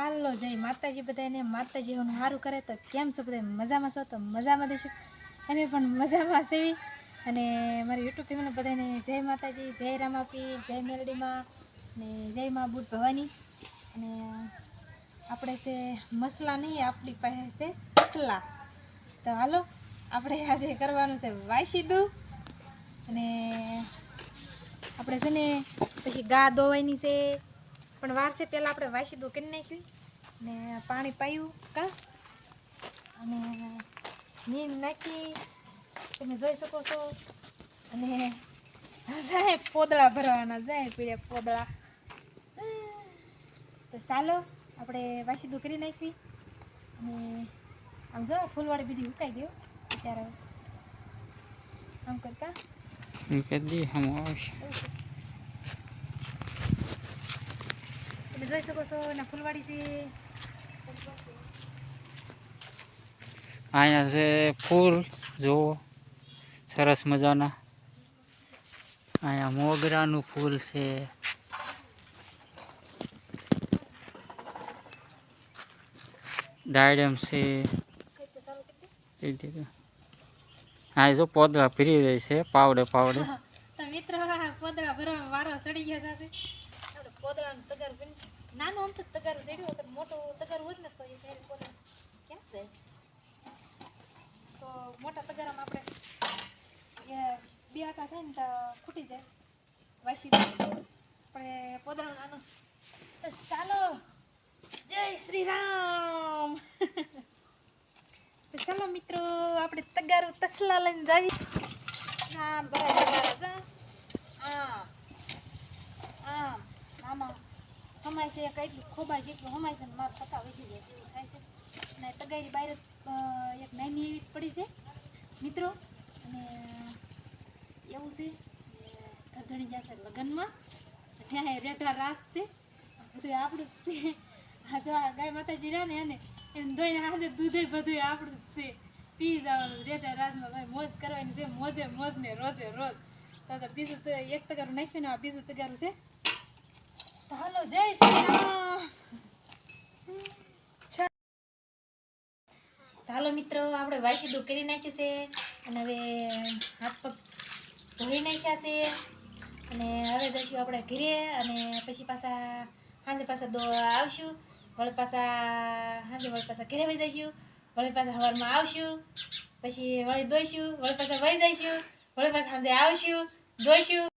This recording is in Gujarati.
હાલો જય માતાજી બધાને માતાજી હું સારું કરે તો કેમ છો બધા મજામાં છો? તો મજામાં દેશો અમે પણ મજામાં સેવી અને મારી યુટ્યુબ ફેમિલી બધાને જય માતાજી, જય રામાપી, જય મેલડીમાં ને જય મા બુટ ભવાની. અને આપણે છે મસલા નહીં, આપણી પાસે છે મસલા. તો હાલો, આપણે આજે કરવાનું છે વાસીદું અને આપણે છે ને, પછી ગા દોવાની છે પણ વારસે પહેલાં આપણે વાસી દો કરી નાખ્યું. ને પાણી પાયું કા? અને નીંદ નાખી. તમે જોઈ શકો છો. અને જાય પોદળા ભરવાના જાય પીડ્યા પોદળા. તો ચાલો આપણે વાસી દો કરી નાખવી અને આમ જો ફૂલવાળી બીજી ઉકાઈ ગયો અત્યારે. આમ કરતા કદી હમ આવશે તમે જોઈ શકો છો એના ફૂલવાડી છે અહીંયા છે ફૂલ જુઓ સરસ મજાના અહીંયા મોગરાનું ફૂલ છે ડાયડમ છે હા જો પોદળા ફરી રહી છે પાવડે પાવડે મિત્ર પોદળા ભરવા વારો ચડી ગયા છે પોદળાનું તગાર બની. નાનો આમ તો તગારું ચડ્યું વગર મોટું તગાર હોય ને, તો એ ત્યારે પોદળા ક્યાં જાય તો મોટા તગારામાં આપણે બે આટા થાય ને, તો ખૂટી જાય. વાસી પણ પોદળાનું નાનું. ચાલો. જય શ્રી રામ. તો ચાલો મિત્રો, આપણે તગારું તસલા લઈને જાવી. હા બરાબર આમ આમ આમાં હમાય છે કંઈક ખોબાય છે એટલું હમાય છે મારા પતા વધી જાય એવું થાય છે. અને તગારી બહાર એક નાની એવી પડી છે, મિત્રો. અને એવું છે ગરધણી છે લગ્નમાં, ત્યાં રેટા રાસ છે. બધું આપણું જ છે. આ જો ગાય માતાજી રહ્યા ને એને એમ ધોઈને હાથે દૂધે બધું આપણું જ છે. પી જવાનું રેટા રાસમાં ભાઈ મોજ કરવાની છે, મોજે મોજ ને રોજે. રોજ તો બીજું તો એક તગારું નાખ્યું ને આ બીજું તગારું છે. હાલો જય શ્રી હાલો મિત્રો આપણે વાસીદું કરી નાખ્યું છે અને હવે હાથ પગ ધોઈ નાખ્યા છે. અને હવે જઈશું આપણે ઘીરે અને પછી પાછા સાંજે પાછા દો આવશું. વળી પાછા સાંજે વળી પાછા ઘરે વહી જઈશું. વળી પાછા સવારમાં આવશું. પછી વળી દોઈશું વળી પાછા વહી જઈશું. વળી પાછા સાંજે આવશું. દોઈશું